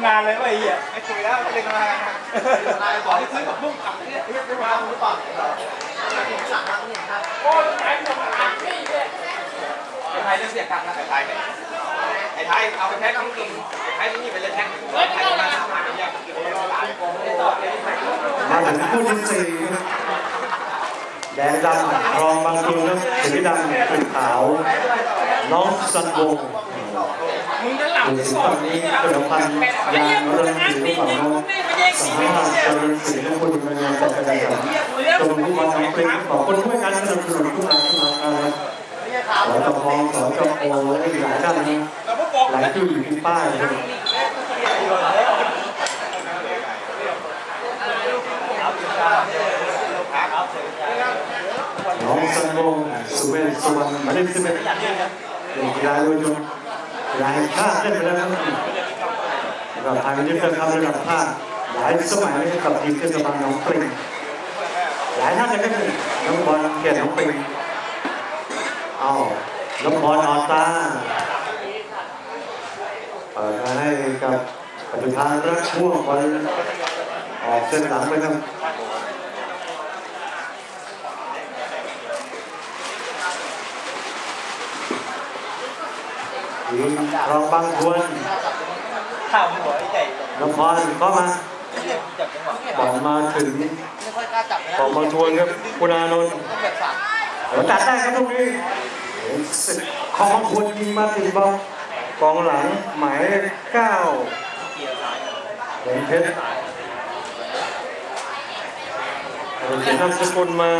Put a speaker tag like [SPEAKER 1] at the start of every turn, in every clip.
[SPEAKER 1] ำงานเลยว่าไอ้เหี้ย
[SPEAKER 2] ไม่คุยแล้วไม่ได้ทำงานนายบอกให้ซื้อกับลูกขับเนี่ยเรียกได้ว่าหรือเปล่าสั่งมาเนี่ยครับ
[SPEAKER 1] โอ้ยไอ้หนุ่มอ่านนี่เนี่ย
[SPEAKER 2] ไอ้ไทยเรื่องเสียงดังนะไอ้ไทยไอ้ไทยเอาไปแพ็คน้ำกินไอ้ไทยนี่ไปเลยแพ็คไอ้ไทยมาทำงานอย่างเงี้ยไม่ย
[SPEAKER 3] มาถึงคู่ที่สี่ครับแดงดำรองบางตูครับสีดำเป็นขาว น้องสันวง
[SPEAKER 1] มึงจะหลับ
[SPEAKER 3] ดูสิ
[SPEAKER 1] ก่อ
[SPEAKER 3] ตอนนี้ผลิตภัณฑ์ยางเริ่มสีของน้องสามารถเจริญสีของคุณเป็นงานจัดการตรงที่วันน้องปริงขอบคุณช่วยกันสนับสนุนทุกงานทุกงานครับสจพสจโอและอีกหลายท่านนะ
[SPEAKER 1] เราพวกบอก
[SPEAKER 3] หลายที่อยู่ที่ป้ายนะครับน้องสันวงสุเวศสุวรรณมาเลขสิบเอ็ดเป็นกีฬาโดยนกีฬาแห่งชาติได้ไปแล้วนะครับระดับทางยุทธธรรมระดับภาคหลายสมัยกับทีมเทศบาลหนองปริงหลายท่านนะครับน้องบอลเกียรติหนองปริงเอาน้องบอลออนตาเปิดมาให้กับปฏิภาณรักช่วงบอลออกเส้นหลังไปครับ มรองบางทวน
[SPEAKER 2] ข้าวหัวไอ้ใหญ่
[SPEAKER 3] นครเข้ามา
[SPEAKER 2] จับจังหวะ
[SPEAKER 3] บอลมาถึง
[SPEAKER 2] ไม่ค่อยกล้าจับนะ
[SPEAKER 3] ของบางทวนครับคุณอานนท์
[SPEAKER 2] ต้องแบบสั่ง
[SPEAKER 3] เดี๋ยวตัดได้ครับตรงนี้ของบางทวนยิงมาติดบอลกองหลังหมายเลขเก้า
[SPEAKER 2] เกียร์ซ้าย
[SPEAKER 3] แหวนเพชรเอาเขียนนามสกุลมา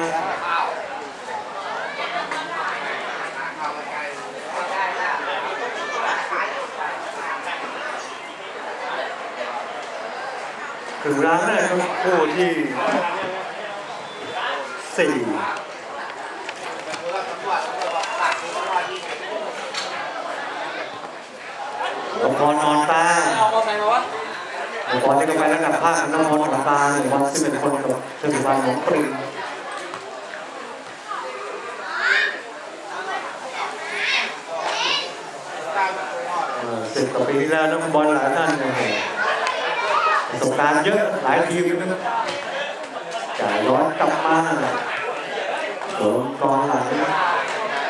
[SPEAKER 3] ถึงร้านแรกครับคู่ที่สี่ละครนอนตา
[SPEAKER 2] เอามอไซค์มาวะ
[SPEAKER 3] ละครที่ก็ไประดับภาคน้ำมนต์นอนตาหนึ่งวันสิบเอ็ดคนกับเทศบาลหนองปริงเอ่สิบกว่าปีที่แล้วนักบอลหลาย ท่านเนี่ยประสบการณ์เยอะหลายทีมนะครับจ่ายย้อนกลับมาโดนกองหลัง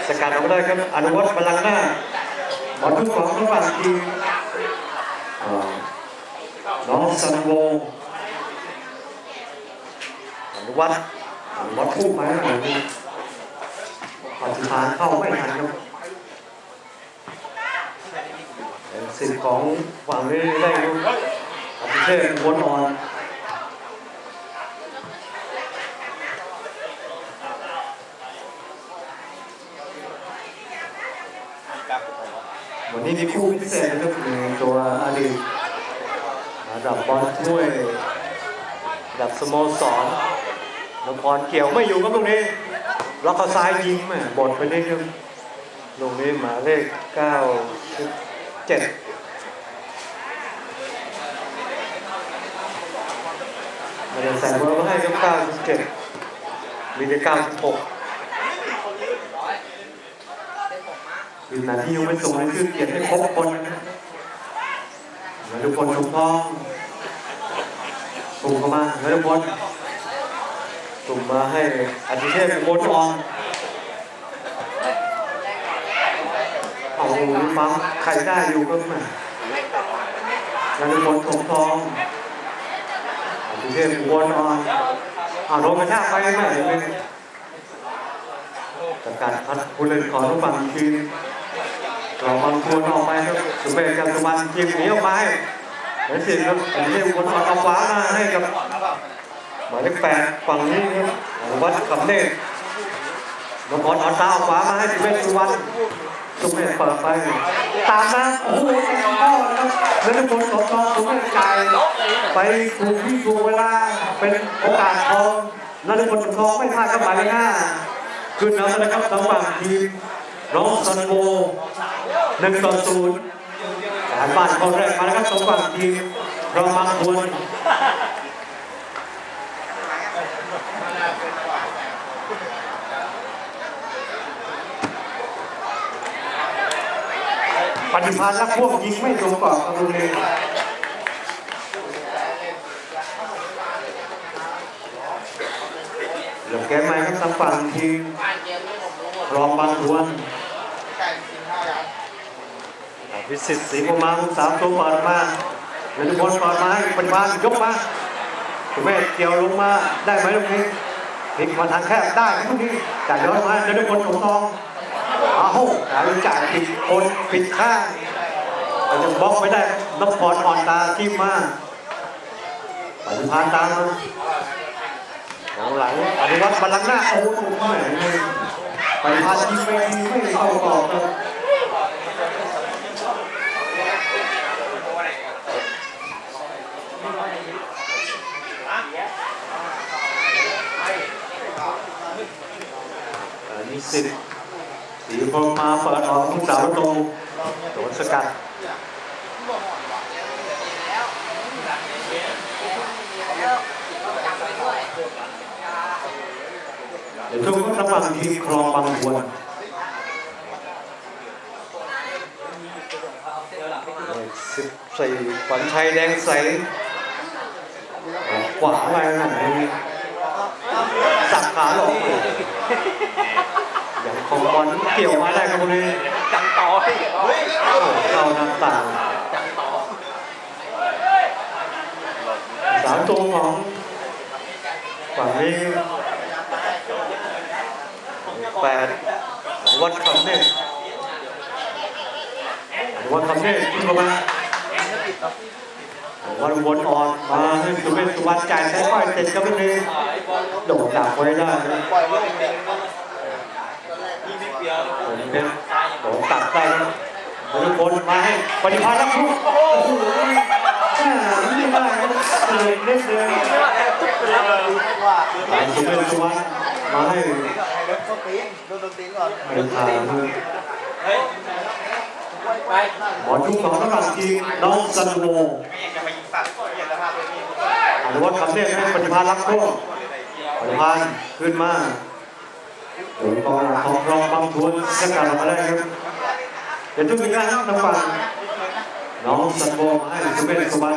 [SPEAKER 3] สกัดออกมาได้ครับอนุวัฒน์พลังหน้าบอลทุกของระหว่างทีมน้องสันโวอนุวัฒน์อนุวัฒน์พูดไหมหน่อยนึงปฏิภาณเข้าไม่ทันครับสิทธิ์ของฝั่งนี้ได้ดูอภิ เชษฐ์วนอ่อน
[SPEAKER 2] ครับ
[SPEAKER 3] วันนี้มีคู่พิเศษนะครับในตัวอดีตระดับบอลถ้วยระดับสโมสรนครเกี่ยวไม่อยู่ครับตรงนี้ล็อกเขาซ้ายยิงแม่บอลไปได้ครับตรงนี้หมายเลขเก้าเจ็ด มาเดินใส่เบอร์ให้ครับเก้าสิบเจ็ดมีได้เก้าสิบหกวินาที่ยังไม่ส่งให้ชื่อเกียรติให้ครบคนนะครับเหมือนทุกคนทุกท้องส่งเข้ามาเหมือนทุกคนส่งมาให้อธิเทพโมทองเอาหูฟังใครได้อยู่ก็มาแล้วทุกคนส่งทอง เทพโมทองเอาลงกระชากไปไหมจากการพัดผู้เล่นของทุกฝั่งทีมเราบางคนออกไปครับสุเบศกับสุวรรณทีมหนีออกไปเหมือนสิครับอันนี้คนเอาเอาขวามาให้กับหมายเลขแปดฝั่งนี้ครับวัดคำเนตรนพรอ่อนตาเอาขวามาให้สุเบศสุวรรณสุเบศเปิดไปตามนะโอ้โหเข้อนะครับแล้วทุกคนสมทองสุเบศ ไปถูกที่ถูกเวลาเป็นโอกาสทองนั่นทุกคนสมทองไม่พลาดกับหมายเลขห้าขึ้นนี้นะครับระหว่างทีมน้องซันโบหนึ่งต่อศูนย์การบ้านคนแรกมาแล้วครับสองฝั่งทีมเราบางคนปฏิภาณรักพวกยิงไม่ตรงกรอบกับโรงเรีย ดี๋ยวแกใหม่ครับทางฝั่งทีมรองบางทวนพิสิทธิ์ศรีประมาณสามตัวเปิดมาเดี๋ยวทุกคนเปิดมาให้ปฏิบัติยกมาคุณแม่เกี่ยวลงมาได้ไหมลูกนี้พลิกมาทางแคบได้ลูกนี้จ่ายย้อนมาเดี๋ยวทุกคนถงทองอ้าวจ่ายจ่ายผิดคนผิดข้างเราจจะบล็อกไม่ได้ต้องพอดอ่อนตาที่มาปฏิพานตามมา ของหลังปฏิวัติพลังหน้าโอ้โหแหมปพันไปไม่เข้ากรอบครับนนี้สิบสีพรหมาเปิดออกผู้สาวประตูโดนสกัดเดี๋ยว ทุกคนระวังทีมคลองบางบัวสิบสี่ขวัญชัยแดงใสขวาอะไรนะสับขาหลอกอย่างของบอลเกี่ยวมาได้ครับพวกนี้
[SPEAKER 2] จังต่อ
[SPEAKER 3] เข้าหน้าต่างสามตัวของฝั่งนี้ แปดวัดคำเนตวัดคำเนตที่ประมาณวันวนอ่อนมาให้สุเมธสุวรรณจ่ายใช้ค่อยเสร็จก็ไม่เลยโดดดักไว้ได้นะ
[SPEAKER 2] ปล่อยลูกเด็กยี่สิบเปียว
[SPEAKER 3] ผมเป็นโดดตัดได้นะทุกคนมาให้ปฏิภาณรับผู้โอ้โหไม่ได้เลยเล่นเลยหลังสุเมธสุวรรณ มาให้
[SPEAKER 1] ต้นตีนดนต้นตีนก่อน
[SPEAKER 3] เป็นทาง
[SPEAKER 2] เฮ้ยไป
[SPEAKER 3] หมอทุกของระหว่างทีมน้องซันโว
[SPEAKER 2] ไม่อยากจะไปยิงสัตว์อยากจะพาไปนี่
[SPEAKER 3] อนุวัฒน์คำเนตให้ปฏิภาณรับช่วงปฏิภาณขึ้นมาโอ้ยกองหลังของรองบางทวนสกัดออกมาได้ครับเดี๋ยวทุกท่านทางฝั่งน้องซันโวมาให้สุเมธสุวร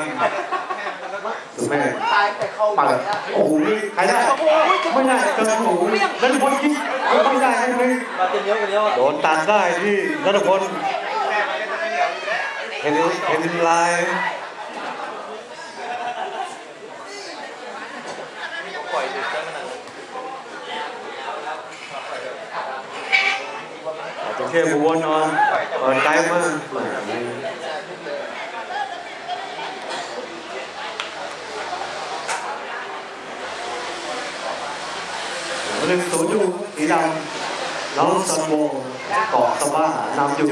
[SPEAKER 3] รณสุเมธ
[SPEAKER 1] ตายแต่เข้า
[SPEAKER 3] เปิดโอ้โหนี่ใครได้ไม่ได้กระโอ้โหนัทพลยิงไม่ได้ไม่ได้
[SPEAKER 1] มาเต็มเยอะไปเยอะ
[SPEAKER 3] โดนตัดได้ที่นัทพลเห็นเห็นลายอาจจะเชื่อมวนนอนเปิดใจมาก หนึ่งศูนย์อยู่สีดำน้องซันโวเกาะสบ้านำอยู่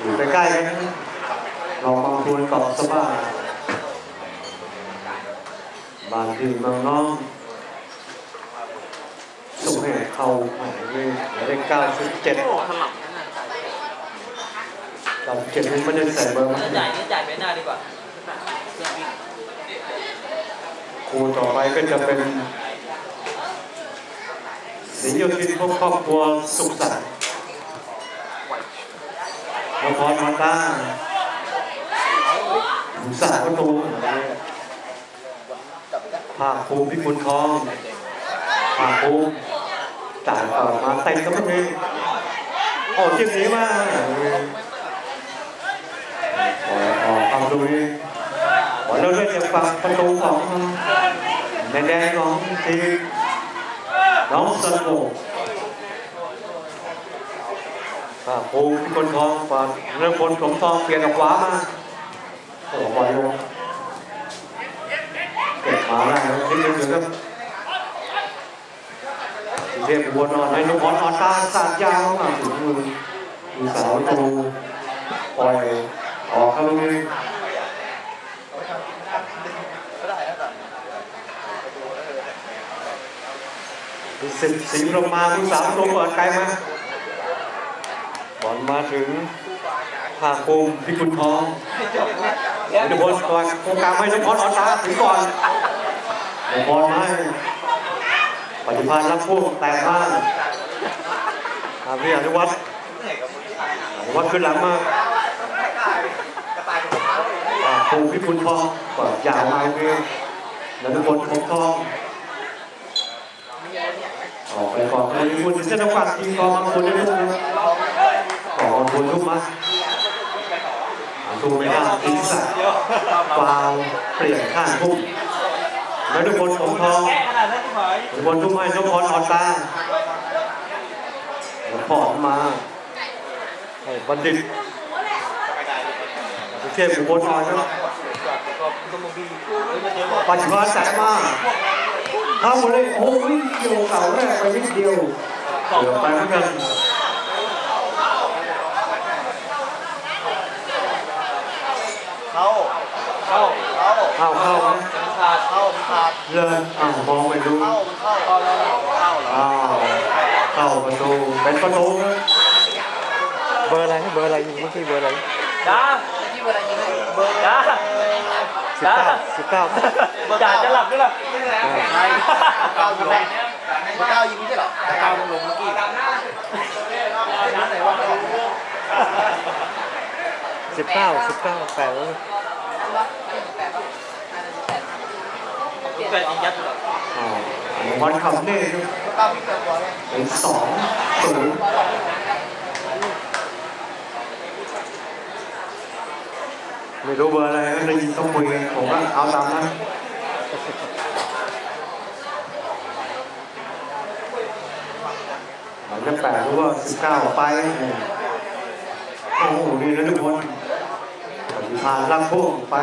[SPEAKER 3] อยู่ใกล้ๆกันนะเราบางทวนเกาะสบ้าบานที่มืองน้องส่งให้เข้าหมายเลขเก้าสิบเจ็ดเก้าเจ็ดนี่ไม่ได้ใส่เบอร์มา
[SPEAKER 1] จ่ายนี่จ่ายไปหน้าดีกว่า
[SPEAKER 3] ครูต่อไปก็จะเป็น สีโยธินพวกครอบครัวสุขสันต์นครมาต้าหมูสาวประตูภาคภูมิพิกุลทองภาคภูมิจ่ายต่อมาเต็มก็ไม่มีโอ้จิ้มนี้มาปล่อยออกควาดูนี้ปล่อยแล้วเล่นจากฝั่งประตูของแดงๆของทีม น้องสนุกภาคภูมิพิกุลทองฝั่งเรื่องพลสมทองเปลี่ยนออกขวามาโอ้ปล่อยลงเก็บมาได้แล้วทีนึงครับเรียกบัวนอนให้นุกอนอนตาสาดยาวมาถึงมือมือสาวตูปล่อยออกเข้ามือ สิบสีลงมามือสาวตูเปิดไกลมาบอลมาถึงภาคภูมิพิกุลทองนุพลก่อนโครงการให้นุพลออนตาถึงก่อนบอลมาให้ปฏิภาณรับผู้แตกมากอาพี่อนุวัฒน์อนุวัฒน์ขึ้นหลังมาอ่าภูพิพุนทองเปิดยาวมาเพื่อนนันทพลคงทอง ออกไปก่อนเลยคุณเส้นตะวันทีมกองบางคนได้ลูกนะกองบางคนลูกมาลูกไม่ได้ทิ้งสัตว์ฟาวเปลี่ยนข้างทุ่มแล้วทุกคนผมทอง
[SPEAKER 1] แค่ขนที่หมาย
[SPEAKER 3] ทุกคนทุ่มให้ทุกคนออนตาแล้วปอดมาบัณฑิตสุเทพอุบลอ่อนครับ
[SPEAKER 1] ก็ก็มึงมาเจอหม
[SPEAKER 3] ปัจจุบันแสงมาก เข้าเลยโอ้ยเดียวเก่าแรกไปนิดเดียวเกือบไปเหมือนกัน
[SPEAKER 1] เข้าเข้าเข้า
[SPEAKER 3] เข้าเข้านะ
[SPEAKER 1] มันขาดเข้ามันขาด
[SPEAKER 3] เลยอ้าวมองไม่ดู
[SPEAKER 1] เข้ามันเข้าเข้าแล้วเข้าเหรอ
[SPEAKER 3] อ้าวเข้าประตูเป็นประตูนะ
[SPEAKER 4] เบอร์อะไรเบอร์อะไรยิงเมื่อกี้เบอร์อะไร
[SPEAKER 1] จ้าเบอร์จ้า
[SPEAKER 4] สิบเก้าสิบเก้า
[SPEAKER 1] จ่าจะหลับด้วยล่ะ
[SPEAKER 4] อ่า
[SPEAKER 1] ใช่เก้ายิงเก้ายิงไม่ใช่เหรอเก้าลงลงเมื่อกี้
[SPEAKER 4] สิบเก้าสิบเก้าแปดแล้ว
[SPEAKER 1] แปดยิงยัดเหรอ
[SPEAKER 3] อ้าววันคำนี่
[SPEAKER 1] เก้าพิกเตอร์บอลเนี่ย
[SPEAKER 3] เป็นสองศูนย์ ไม่รู้เบอร์อะไรก็ได้ยินต้องคุยกันผมก็เอาตามนั้นหมายเลขแปดรู้ว่าสิบเก้าไปโอ้โหนี่นะทุกคนผ่านลังพวกไป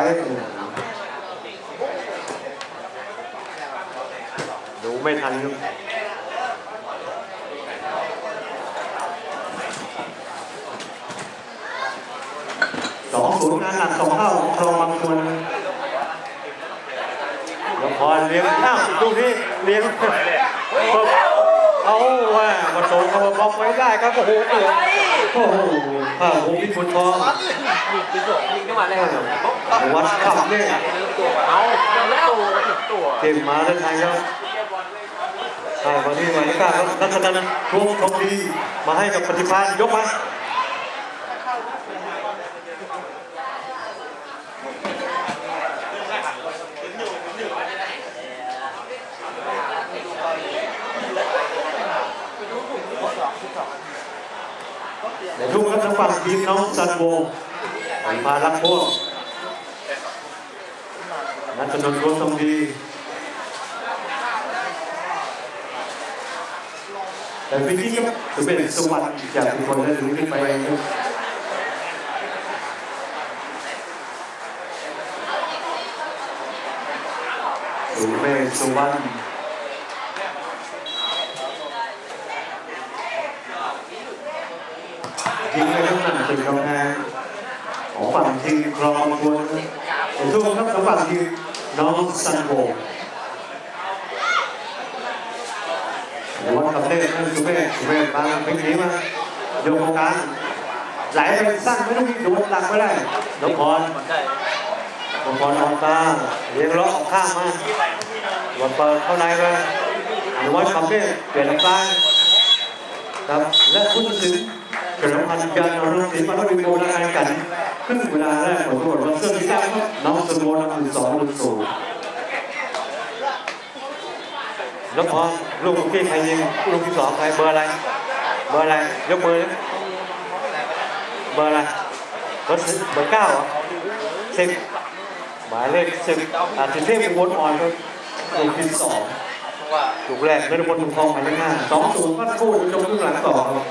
[SPEAKER 3] ดูไม่ทันครับ สองศูนย์งานหนักสองเท่าครองบางคนล้วพอเลี้ยงอ้าวดูที่เลี้ยงเอาว่าประตูเขาบล็อกไว้ได้ครับโอ้โหเดือดโอ้โหผ้าหูพิพุนทอง
[SPEAKER 1] ยิงไปส่งยิงขึ้นมาเลย
[SPEAKER 3] วัดขับเนี่ย
[SPEAKER 1] เอาแล้วตัวถึงตัว
[SPEAKER 3] เกมมาแล้วไทยครับใช่วันนี้มาแล้วกันรัตนันทวงทองดีมาให้กับปฏิภาณยกมาเดี๋ยว ทีมน้องซันโบปาลักพวกนัทนนท์รวมทองดีแต่ปีนี้ก็ถือเป็นสวรรค์จากทุกคนได้ถึงขึ้นไปครับถือเป็นสวรรค์ยิงไปทั้งนั้น เป็นกำแพงของฝั่งทีครองบางคนเห็นทุกคนครับของฝั่งทีน้องซันโบหรือว่าทำเล่นนั่นคือไม่คือไม่มาเป็นนี้มาโยกกลางไหลไปสั้นไม่ต้องมีโดนหลักไม่ได้น้องพร
[SPEAKER 1] ใช่
[SPEAKER 3] น้องพรออกตาเลี้ยงล้อออกข้างมาวันเปิดเข้าในไปหรือว่าทำเล่นเปลี่ยนกลางครับและผู้ตัดสิ นเฉลิมพันการนรสิงห์มาด้วยโบราณกันขึ้นเวลาแรกของตรวจว่าเสื้อที่แก้วน้องสมบูรณ์นำสองลูกสูงแล้วพอลูกที่ใครยิงลูกที่สองใครเบอร์อะไร เบอร์อะไรยกมือเบอร์อะไรเบอร์เบอร์เก้าสิบหมายเลขสิบอาทิเทพอุบลอ่อนครับลูกที่สอง
[SPEAKER 1] ว่า
[SPEAKER 3] ลูกแรกนฤพลถุงทองหมายเลขห้าสองศูนย์พัดคู่จงลูกหลังต่อครับ